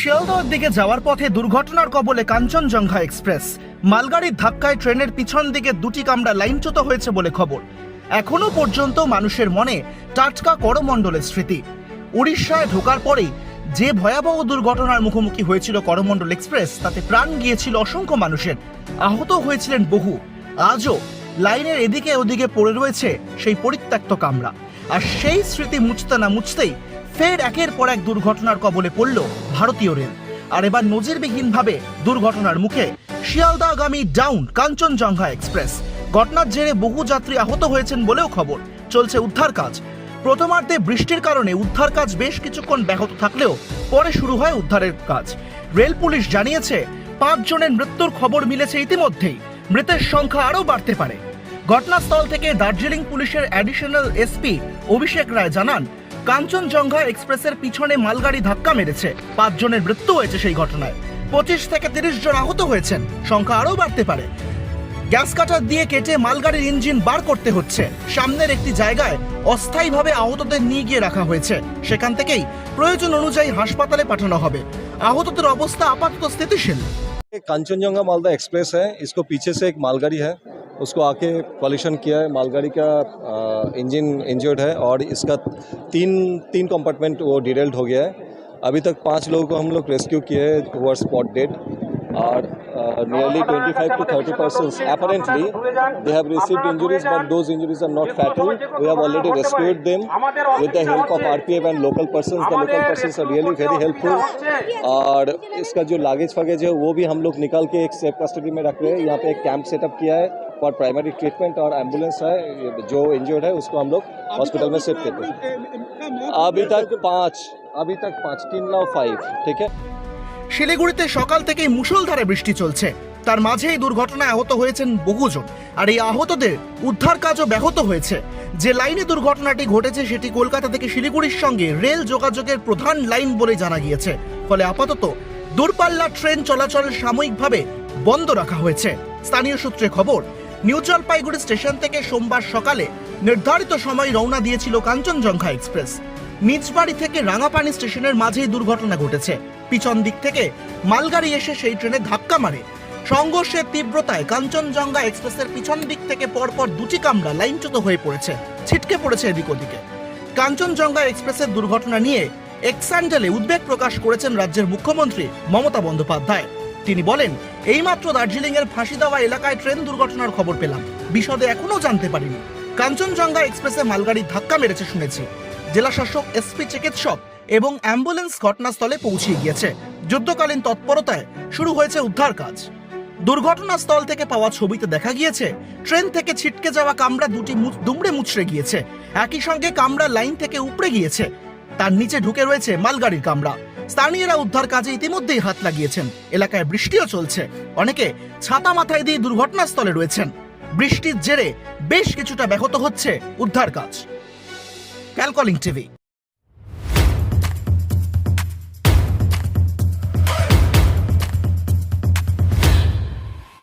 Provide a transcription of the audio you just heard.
শিয়ালদহের দিকে যাওয়ার পথে দুর্ঘটনার কবলে কাঞ্চনজঙ্ঘা এক্সপ্রেস। মালগাড়ির ধাক্কায় ট্রেনের পিছন দিকে দুটি কামরা লাইনচ্যুত হয়েছে বলে খবর। এখনও পর্যন্ত মানুষের মনে টাটকা করমণ্ডলের স্মৃতি। উড়িষ্যায় ঢোকার পরেই যে ভয়াবহ দুর্ঘটনার মুখোমুখি হয়েছিল করমণ্ডল এক্সপ্রেস, তাতে প্রাণ গিয়েছিল অসংখ্য মানুষের। আহত হয়েছিলেন বহু। আজও লাইনের এদিকে ওদিকে পড়ে রয়েছে সেই পরিত্যক্ত কামরা। আর সেই স্মৃতি মুছতে না মুছতেই ফের একের পর এক দুর্ঘটনার কবলে পড়ল ভারতীয় রেল। আর এবার নজিরবিহীনভাবে দুর্ঘটনার মুখে শিয়ালদাগামী ডাউন কাঞ্চনজঙ্ঘা এক্সপ্রেস। ঘটনার জেরে বহু যাত্রী আহত হয়েছেন বলেও খবর। চলছে উদ্ধার কাজ। প্রথমার্ধে বৃষ্টির কারণে উদ্ধার কাজ বেশ কিছুক্ষণ ব্যাহত থাকলেও পরে শুরু হয় উদ্ধারের কাজ। রেল পুলিশ জানিয়েছে পাঁচ জনের মৃত্যুর খবর মিলেছে ইতিমধ্যেই। মৃতের সংখ্যা আরও বাড়তে পারে। ঘটনাস্থল থেকে দার্জিলিং পুলিশের অ্যাডিশনাল এসপি অভিষেক রায় জানান কাঞ্চনজঙ্ঘা এক্সপ্রেসের পিছনে মালগাড়ি ধাক্কা মেরেছে পাঁচজনের মৃত্যু হয়েছে সেই ঘটনায় পঁচিশ থেকে তিরিশ জন আহত হয়েছেন সংখ্যা আরও বাড়তে পারে গ্যাস কাটার দিয়ে কেটে মালগাড়ির ইঞ্জিন বার করতে হচ্ছে সামনের একটি জায়গায় অস্থায়ীভাবে আহতদের নিয়ে গিয়ে রাখা হয়েছে সেখান থেকেই প্রয়োজন অনুযায়ী হাসপাতালে পাঠানো হবে আহতদের অবস্থা আপাতত স্থিতিশীল ये कांचनजंगा मालदा एक्सप्रेस है इसको पीछे से एक मालगाड़ी है उसको आके कॉलिशन किया है। मालगाड़ी का इंजन इंजर्ड है और इसका तीन तीन कंपार्टमेंट वो डिटेल्ड हो गया है। अभी तक पाँच लोगों को हम लोग रेस्क्यू किए हैं। हु स्पॉट डेड और nearly 25 to 30 persons apparently they have received injuries but those injuries are not fatal we have already rescued them with the help of rpf and local persons the local persons are really very helpful और इसका जो luggage फगेज है वो भी हम लोग निकाल के एक सेफ़ कस्टडी में रख रहे हैं यहाँ पे एक कैंप सेटअप किया है फॉर प्राइमरी ट्रीटमेंट और एंबुलेंस है जो इंजर्ड है उसको हम लोग हॉस्पिटल में सेट करते हैं अभी तक पाँच अभी तक पाँच तीन नौ फाइव ठीक है শিলিগুড়িতে সকাল থেকেই মুষলধারে বৃষ্টি চলছে। তার মাঝেই দুর্ঘটনায় আহত হয়েছেন বহুজন। আর এই আহতদের উদ্ধার কাজও ব্যাহত হয়েছে। যে লাইনে দুর্ঘটনাটি ঘটেছে সেটি কলকাতা থেকে শিলিগুড়ির সঙ্গে রেল যোগাযোগের প্রধান লাইন বলে জানা গিয়েছে। ফলে আপাতত দূরপাল্লা ট্রেন চলাচল সাময়িকভাবে বন্ধ রাখা হয়েছে। স্থানীয় সূত্রে খবর, নিউ জলপাইগুড়ি স্টেশন থেকে সোমবার সকালে নির্ধারিত সময় রওনা দিয়েছিল কাঞ্চনজঙ্ঘা এক্সপ্রেস। নিজ বাড়ি থেকে রাঙাপানি স্টেশনের মাঝেই দুর্ঘটনা ঘটেছে। পিছন দিক থেকে মালগাড়ি এসে সেই ট্রেনে ধাক্কা মারে। সংঘর্ষের তীব্রতায় কাঞ্চনজঙ্ঘা এক্সপ্রেসের পিছন দিক থেকে পরপর দুটি কামরা লাইনচ্যুত হয়ে পড়েছে। ছিটকে পড়েছে এদিক ওদিকে। কাঞ্চনজঙ্ঘা এক্সপ্রেসের দুর্ঘটনা নিয়ে এক্সান্ডেলে উদ্বেগ প্রকাশ করেছেন রাজ্যের মুখ্যমন্ত্রী মমতা বন্দ্যোপাধ্যায়। তিনি বলেন, এইমাত্র দার্জিলিং এর ফাঁসি দেওয়া এলাকায় ট্রেন দুর্ঘটনার খবর পেলাম। বিশদে এখনও জানতে পারিনি। কাঞ্চনজঙ্ঘা এক্সপ্রেসে মালগাড়ি ধাক্কা মেরেছে শুনেছি। জেলা শাসক এসপি, চিকিৎসক এবং অ্যাম্বুলেন্স ঘটনাস্থলে পৌঁছে গিয়েছে। যুদ্ধকালীন তৎপরতায় শুরু হয়েছে উদ্ধার কাজ। দুর্ঘটনাস্থল থেকে পাওয়া ছবিতে দেখা গিয়েছে, ট্রেন থেকে ছিটকে যাওয়া কামরা দুটি দুমড়ে মুচড়ে গিয়েছে। একই সঙ্গে কামরা লাইন থেকে উপড়ে গিয়েছে। তার নিচে ঢুকে রয়েছে মালগাড়ির কামরা। স্থানীয়রা উদ্ধার কাজে ইতিমধ্যেই হাত লাগিয়েছেন। এলাকায় বৃষ্টিও চলছে। অনেকে ছাতা মাথায় দিয়ে দুর্ঘটনাস্থলে রয়েছেন। বৃষ্টির জেরে বেশ কিছুটা ব্যাহত হচ্ছে উদ্ধার কাজ। Calcalling TV.